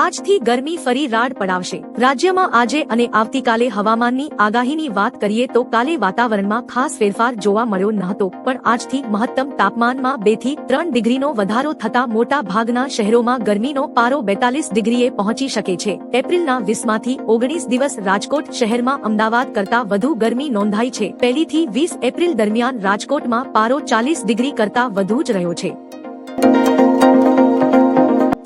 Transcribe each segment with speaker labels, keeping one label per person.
Speaker 1: આજથી ગરમી ફરી રાડ પડાવશે. રાજ્યમાં આજે અને આવતીકાલે હવામાનની આગાહીની વાત કરીએ તો કાલે વાતાવરણમાં ખાસ ફેરફાર જોવા મળ્યો ન હતો પણ આજથી મહત્તમ તાપમાનમાં બેથી ત્રણ ડિગ્રીનો વધારો થતા મોટા ભાગના શહેરોમાં ગરમીનો પારો બેતાલીસ ડિગ્રીએ પહોંચી શકે છે. એપ્રિલના વીસમાંથી ઓગણીસ દિવસ રાજકોટ શહેરમાં અમદાવાદ કરતા વધુ ગરમી નોંધાઈ છે. પહેલીથી વીસ એપ્રિલ દરમિયાન રાજકોટમાં પારો ચાલીસ ડિગ્રી કરતા વધુ જ રહ્યો છે.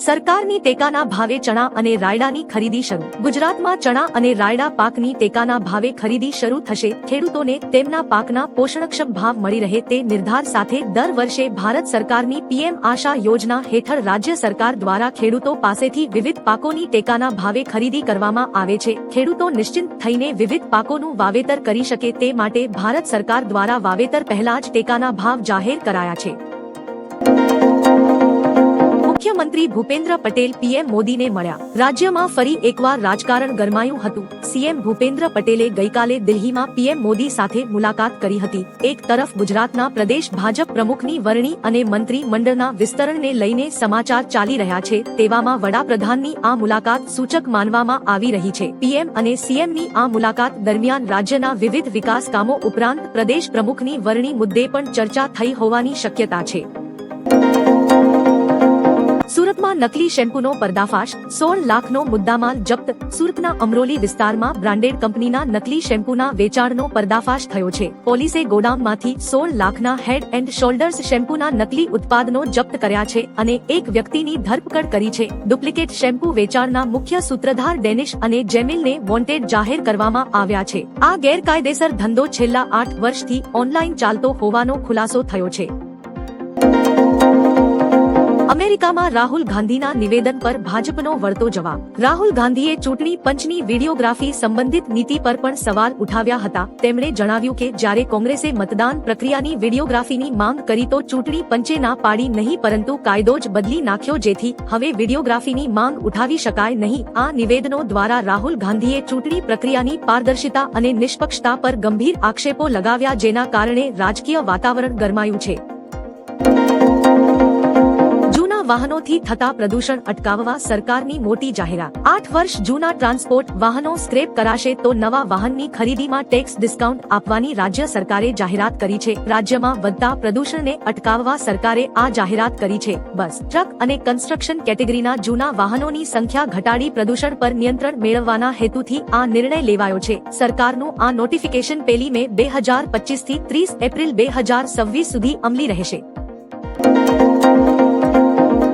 Speaker 1: સરકારની ટેકાના ભાવે ચણા અને રાયડાની ખરીદી શરૂ. ગુજરાતમાં ચણા અને રાયડા પાકની ટેકાના ભાવે ખરીદી શરૂ થશે. ખેડૂતોને તેમના પાકના પોષણક્ષમ ભાવ મળી રહે તે નિર્ધાર સાથે દર વર્ષે ભારત સરકારની પીએમ આશા યોજના હેઠળ રાજ્ય સરકાર દ્વારા ખેડૂતો પાસેથી વિવિધ પાકોની ટેકાના ભાવે ખરીદી કરવામાં આવે છે. ખેડૂતો નિશ્ચિંત થઈને વિવિધ પાકોનું વાવેતર કરી શકે તે માટે ભારત સરકાર દ્વારા વાવેતર પહેલા જ ટેકાના ભાવ જાહેર કરાયા છે. મુખ્યમંત્રી ભૂપેન્દ્ર પટેલ પીએમ મોદીને મળ્યા. રાજ્યમાં ફરી એકવાર રાજકારણ ગરમાયું હતું. સીએમ ભૂપેન્દ્ર પટેલે ગઈકાલે દિલ્હીમાં પીએમ મોદી સાથે મુલાકાત કરી હતી. એક તરફ ગુજરાતના પ્રદેશ ભાજપ પ્રમુખની વરણી અને મંત્રી મંડળના વિસ્તરણને લઈને સમાચાર ચાલી રહ્યા છે, તેવામાં વડાપ્રધાનની આ મુલાકાત સૂચક માનવામાં આવી રહી છે. પીએમ અને સીએમની આ મુલાકાત દરમિયાન રાજ્યના વિવિધ વિકાસ કામો ઉપરાંત પ્રદેશ પ્રમુખની વરણી મુદ્દે પણ ચર્ચા થઈ હોવાની શક્યતા છે. સુરતમાં નકલી શેમ્પૂનો પર્દાફાશ, સોળ લાખનો મુદ્દામાલ જપ્ત, સુરતના અમરોલી વિસ્તારમાં બ્રાન્ડેડ કંપનીના નકલી શેમ્પૂના વેચાણનો પર્દાફાશ થયો છે. પોલીસે ગોડાઉનમાંથી સોળ લાખના હેડ એન્ડ શોલ્ડર્સ શેમ્પૂના નકલી ઉત્પાદનો જપ્ત કર્યા છે અને એક વ્યક્તિની ધરપકડ કરી છે. ડુપ્લિકેટ શેમ્પૂ વેચાણના મુખ્ય સૂત્રધાર ડેનિશ અને જેમિલને વોન્ટેડ જાહેર કરવામાં આવ્યા છે. આ ગેરકાયદેસર ધંધો છેલ્લા આઠ વર્ષથી ઓનલાઈન ચાલતો હોવાનો ખુલાસો થયો છે. અમેરિકામાં રાહુલ ગાંધીના નિવેદન પર ભાજપનો વળતો જવાબ. રાહુલ ગાંધીએ ચૂંટણી પંચની વિડીયોગ્રાફી સંબંધિત નીતિ પર પણ સવાલ ઉઠાવ્યા હતા. તેમણે જણાવ્યું કે જ્યારે કોંગ્રેસે મતદાન પ્રક્રિયાની વિડીયોગ્રાફીની માંગ કરી તો ચૂંટણી પંચે ના પાડી નહીં પરંતુ કાયદો જ બદલી નાખ્યો જેથી હવે વિડીયોગ્રાફીની માંગ ઉઠાવી શકાય નહીં. આ નિવેદનો દ્વારા રાહુલ ગાંધીએ ચૂંટણી પ્રક્રિયાની પારદર્શિતા અને નિષ્પક્ષતા પર ગંભીર આક્ષેપો લગાવ્યા જેના કારણે રાજકીય વાતાવરણ ગરમાયું છે. વાહનોથી થતા પ્રદૂષણ અટકાવવા સરકારની મોટી જાહેરાત. આઠ વર્ષ જૂના ટ્રાન્સપોર્ટ વાહનો સ્ક્રેપ કરાશે તો નવા વાહનની ખરીદીમાં ટેક્સ ડિસ્કાઉન્ટ આપવાની રાજ્ય સરકારે જાહેરાત કરી છે. રાજ્યમાં વધતા પ્રદૂષણને અટકાવવા સરકારે આ જાહેરાત કરી છે. બસ, ટ્રક અને કન્સ્ટ્રક્શન કેટેગરીના જૂના વાહનોની સંખ્યા ઘટાડી પ્રદૂષણ પર નિયંત્રણ મેળવવાના હેતુથી આ નિર્ણય લેવાયો છે. સરકારનું આ નોટિફિકેશન પેલી મે બે હજાર પચીસથી ત્રીસ એપ્રિલ બે હજાર સવ્વીસ સુધી અમલી રહેશે.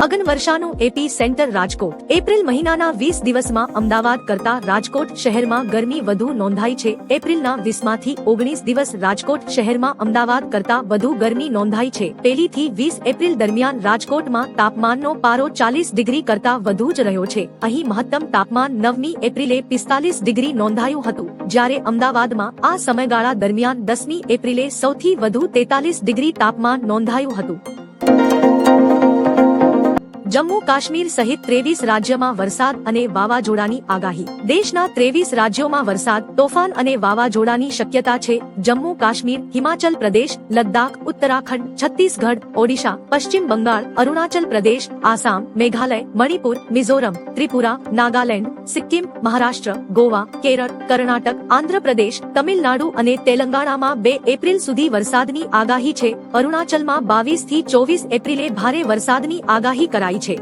Speaker 1: અગન વર્ષાનું એપી સેન્ટર રાજકોટ. એપ્રિલ મહિનાના વીસ દિવસમાં અમદાવાદ કરતા રાજકોટ શહેરમાં ગરમી વધુ નોંધાઈ છે. એપ્રિલના વીસમાંથી ઓગણીસ દિવસ રાજકોટ શહેરમાં અમદાવાદ કરતા વધુ ગરમી નોંધાઈ છે. પહેલીથી વીસ એપ્રિલ દરમિયાન રાજકોટમાં તાપમાનનો પારો ચાલીસ ડિગ્રી કરતા વધુ જ રહ્યો છે. અહીં મહત્તમ તાપમાન નવમી એપ્રિલે પિસ્તાલીસ ડિગ્રી નોંધાયું હતું. જ્યારે અમદાવાદમાં આ સમયગાળા દરમિયાન દસમી એપ્રિલે સૌથી વધુ તેતાલીસ ડિગ્રી તાપમાન નોંધાયું હતું. જમ્મુ કાશ્મીર સહિત ત્રેવીસ રાજ્યમાં વરસાદ અને વાવાઝોડાની આગાહી. દેશના ત્રેવીસ રાજ્યોમાં વરસાદ, તોફાન અને વાવાઝોડાની શક્યતા છે. જમ્મુ કાશ્મીર, હિમાચલ પ્રદેશ, લદ્દાખ, ઉત્તરાખંડ, છત્તીસગઢ, ઓડિશા, પશ્ચિમ બંગાળ, અરુણાચલ પ્રદેશ, આસામ, મેઘાલય, મણિપુર, મિઝોરમ, ત્રિપુરા, નાગાલેન્ડ, સિક્કિમ, મહારાષ્ટ્ર, ગોવા, કેરળ, કર્ણાટક, આંધ્રપ્રદેશ, તમિલનાડુ અને તેલંગાણામાં બે એપ્રિલ સુધી વરસાદની આગાહી છે. અરુણાચલમાં બાવીસથી ચોવીસ એપ્રિલે ભારે વરસાદની આગાહી કરાઈ છે.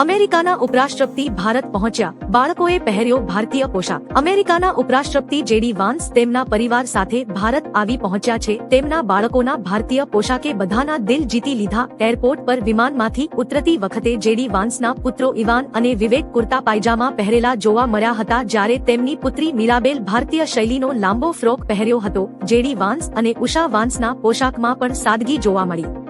Speaker 1: અમેરિકાના ઉપરાષ્ટ્રપતિ ભારત પહોંચ્યા. બાળકોએ પહેર્યો ભારતીય પોશાક. અમેરિકાના ઉપરાષ્ટ્રપતિ જેડી વાન્સ તેમના પરિવાર સાથે ભારત આવી પહોંચ્યા છે. તેમના બાળકોના ભારતીય પોશાકે બધાના દિલ જીતી લીધા. એરપોર્ટ પર વિમાનમાંથી ઉતરતી વખતે જેડી વાન્સના પુત્રો ઇવાન અને વિવેક કુર્તા પાયજામા પહેરેલા જોવા મળ્યા હતા જ્યારે તેમની પુત્રી મીરાબેલ ભારતીય શૈલીનો લાંબો ફ્રોક પહેર્યો હતો. જેડી વાન્સ અને ઉષા વાન્સના પોશાકમાં પણ સાદગી જોવા મળી.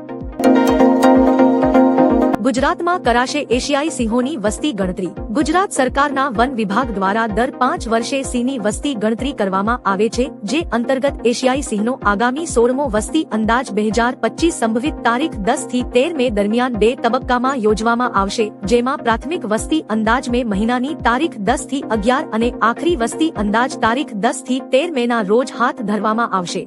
Speaker 1: ગુજરાતમાં કરાશે એશિયાઈ સિંહોની વસ્તી ગણતરી. ગુજરાત સરકારના વન વિભાગ દ્વારા દર પાંચ વર્ષે સિંહની વસ્તી ગણતરી કરવામાં આવે છે, જે અંતર્ગત એશિયાઈ સિંહનો આગામી સોળમો વસ્તી અંદાજ બે હજાર પચીસ સંભવિત તારીખ દસથી તેર મે દરમિયાન બે તબક્કામાં યોજવામાં આવશે, જેમાં પ્રાથમિક વસ્તી અંદાજ મે મહિનાની તારીખ દસથી અગિયાર અને આખરી વસ્તી અંદાજ તારીખ દસથી તેર મેના રોજ હાથ ધરવામાં આવશે.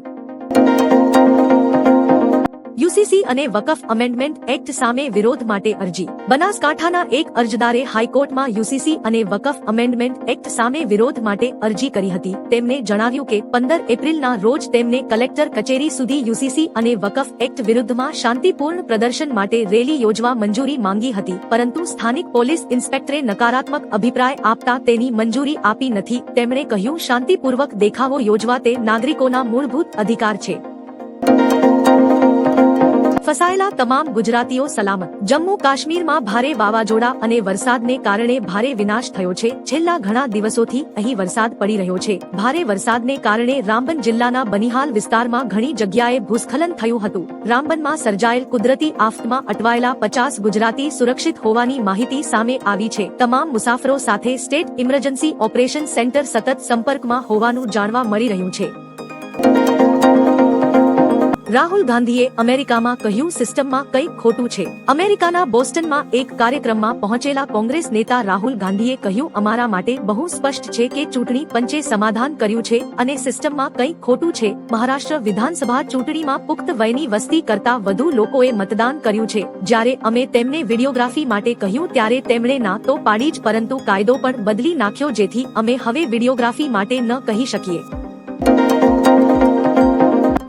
Speaker 1: યુસીસી અને વકફ અમેન્ડમેન્ટ એક્ટ સામે વિરોધ માટે અરજી. બનાસકાંઠાના એક અરજદારે હાઈકોર્ટમાં યુસીસી અને વકફ અમેન્ડમેન્ટ એક્ટ સામે વિરોધ માટે અરજી કરી હતી. તેમને જણાવ્યું કે પંદર એપ્રિલના રોજ તેમને કલેક્ટર કચેરી સુધી યુસીસી અને વકફ એક્ટ વિરુદ્ધમાં શાંતિપૂર્ણ પ્રદર્શન માટે રેલી યોજવા મંજૂરી માંગી હતી. પરંતુ સ્થાનિક પોલીસ ઇન્સ્પેક્ટરે નકારાત્મક અભિપ્રાય આપતા તેની મંજૂરી આપી નથી. તેમણે કહ્યું, શાંતિપૂર્વક દેખાવો યોજવા તે નાગરિકોના મૂળભૂત અધિકાર છે. ફસાયેલા તમામ ગુજરાતીઓ સલામત. જમ્મુ કાશ્મીરમાં ભારે વાવાઝોડા અને વરસાદને કારણે ભારે વિનાશ થયો છે. છેલ્લા ઘણા દિવસોથી અહીં વરસાદ પડી રહ્યો છે. ભારે વરસાદને કારણે રામબન જિલ્લાના બનિહાલ વિસ્તારમાં ઘણી જગ્યાએ ભૂસ્ખલન થયું હતું. રામબનમાં સર્જાયેલ કુદરતી આફતમાં અટવાયેલા પચાસ ગુજરાતી સુરક્ષિત હોવાની માહિતી સામે આવી છે. તમામ મુસાફરો સાથે સ્ટેટ ઇમરજન્સી ઓપરેશન સેન્ટર સતત સંપર્કમાં હોવાનું જાણવા મળી રહ્યું છે. રાહુલ ગાંધીએ અમેરિકામાં કહ્યું સિસ્ટમમાં કંઈક ખોટું છે. અમેરિકાના બોસ્ટનમાં એક કાર્યક્રમમાં પહોંચેલા કોંગ્રેસ નેતા રાહુલ ગાંધીએ કહ્યું, અમારા માટે બહુ સ્પષ્ટ છે કે ચૂંટણી પંચે સમાધાન કર્યું છે અને સિસ્ટમમાં કંઈક ખોટું છે. મહારાષ્ટ્ર વિધાનસભા ચૂંટણીમાં પુખ્ત વયની વસ્તી કરતા વધુ લોકોએ મતદાન કર્યું છે. જ્યારે અમે તેમને વિડીયોગ્રાફી માટે કહ્યું, ત્યારે તેમણે ના તો પાડી જ, પરંતુ કાયદો પણ બદલી નાખ્યો જેથી અમે હવે વિડીયોગ્રાફી માટે ન કહી શકીએ.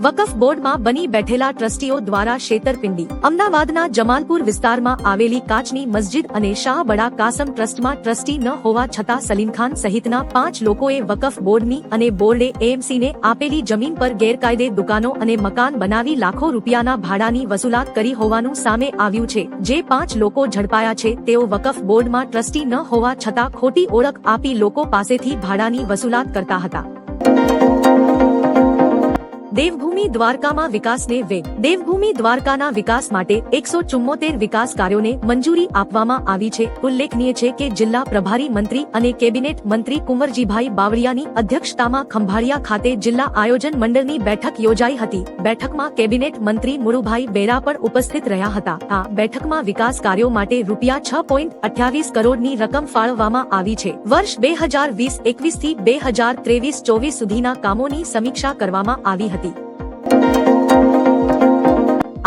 Speaker 1: વકફ બોર્ડમાં બની બેઠેલા ટ્રસ્ટીઓ દ્વારા છેતરપિંડી અમદાવાદના જમાલપુર વિસ્તારમાં આવેલી કાચની મસ્જિદ અને શાહ બડા કાસમ ટ્રસ્ટમાં ટ્રસ્ટી ન હોવા છતાં સલીમ ખાન સહિતના પાંચ લોકોએ વકફ બોર્ડની અને બોર્ડે એએમસીને આપેલી જમીન પર ગેરકાયદે દુકાનો અને મકાન બનાવી લાખો રૂપિયાના ભાડાની વસૂલાત કરી હોવાનું સામે આવ્યું છે. જે પાંચ લોકો ઝડપાયા છે, તેઓ વકફ બોર્ડમાં ટ્રસ્ટી ન હોવા છતાં ખોટી ઓળખ આપી લોકો પાસેથી ભાડાની વસૂલાત કરતા હતા. દેવભૂમિ દ્વારકામાં વિકાસને વેગ. દેવભૂમિ દ્વારકાના વિકાસ માટે એકસો ચુમ્મોતેર વિકાસ કાર્યોને મંજૂરી આપવામાં આવી છે. ઉલ્લેખનીય છે કે જિલ્લા પ્રભારી મંત્રી અને કેબિનેટ મંત્રી કુંવરજીભાઈ બાવળિયાની અધ્યક્ષતામાં ખંભાળિયા ખાતે જિલ્લા આયોજન મંડળની બેઠક યોજાઈ હતી. બેઠકમાં કેબિનેટ મંત્રી મુરુભાઈ બેરા પણ ઉપસ્થિત રહ્યા હતા. આ બેઠકમાં વિકાસ કાર્યો માટે રૂપિયા છ પોઈન્ટ અઠ્યાવીસ કરોડની રકમ ફાળવવામાં આવી છે. વર્ષ બે હજાર વીસ એકવીસથી બે હજાર ત્રેવીસ ચોવીસ સુધીના કામોની સમીક્ષા કરવામાં આવી હતી.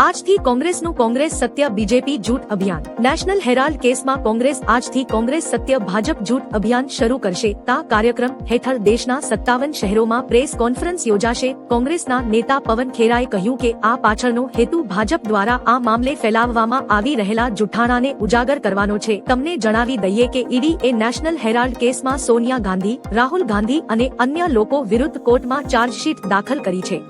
Speaker 1: આજથી કોંગ્રેસનું કોંગ્રેસ સત્ય બીજેપી જૂથ અભિયાન. નેશનલ હેરાલ્ડ કેસમાં કોંગ્રેસ આજથી કોંગ્રેસ સત્ય ભાજપ જૂથ અભિયાન શરૂ કરશે. તા કાર્યક્રમ હેઠળ દેશના સત્તાવન શહેરોમાં પ્રેસ કોન્ફરન્સ યોજાશે. કોંગ્રેસના નેતા પવન ખેરાએ કહ્યું કે આ પાછળનો હેતુ ભાજપ દ્વારા આ મામલે ફેલાવવામાં આવી રહેલા જુઠ્ઠાણાને ઉજાગર કરવાનો છે. તમને જણાવી દઈએ કે ઈડી એ નેશનલ હેરાલ્ડ કેસમાં સોનિયા ગાંધી, રાહુલ ગાંધી અને અન્ય લોકો વિરુદ્ધ કોર્ટમાં ચાર્જશીટ દાખલ કરી છે.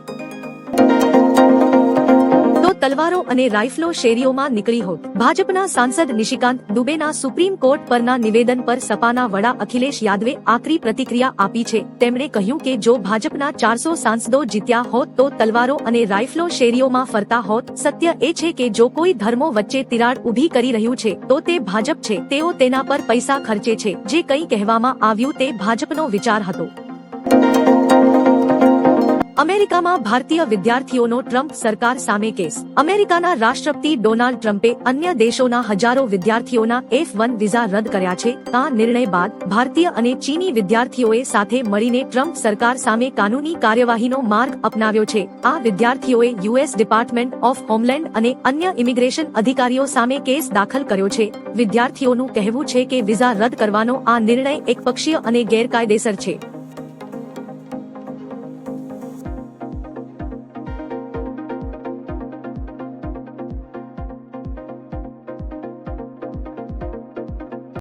Speaker 1: તલવારો અને રાઇફલો શેરીઓમાં નીકળી હોત. ભાજપના સાંસદ નિશિકાંત દુબેના સુપ્રીમ કોર્ટ પરના નિવેદન પર સપાના વડા અખિલેશ યાદવે આકરી પ્રતિક્રિયા આપી છે. તેમણે કહ્યું કે જો ભાજપના ચારસો સાંસદો જીત્યા હોત તો તલવારો અને રાઇફલો શેરીઓમાં ફરતા હોત. સત્ય એ છે કે જો કોઈ ધર્મો વચ્ચે તિરાડ ઊભી કરી રહ્યું છે, તો તે ભાજપ છે. તેઓ તેના પર પૈસા ખર્ચે છે. જે કંઈ કહેવામાં આવ્યું તે ભાજપનો વિચાર હતો. અમેરિકામાં ભારતીય વિદ્યાર્થીઓનો ટ્રમ્પ સરકાર સામે કેસ. અમેરિકાના રાષ્ટ્રપતિ ડોનાલ્ડ ટ્રમ્પે અન્ય દેશોના હજારો વિદ્યાર્થીઓના એફ વન વિઝા રદ કર્યા છે. આ નિર્ણય બાદ ભારતીય અને ચીની વિદ્યાર્થીઓએ સાથે મળીને ટ્રમ્પ સરકાર સામે કાનૂની કાર્યવાહીનો માર્ગ અપનાવ્યો છે. આ વિદ્યાર્થીઓએ યુએસ ડિપાર્ટમેન્ટ ઓફ હોમલેન્ડ અને અન્ય ઇમિગ્રેશન અધિકારીઓ સામે કેસ દાખલ કર્યો છે. વિદ્યાર્થીઓનું કહેવું છે કે વિઝા રદ કરવાનો આ નિર્ણય એકપક્ષીય અને ગેરકાયદેસર છે.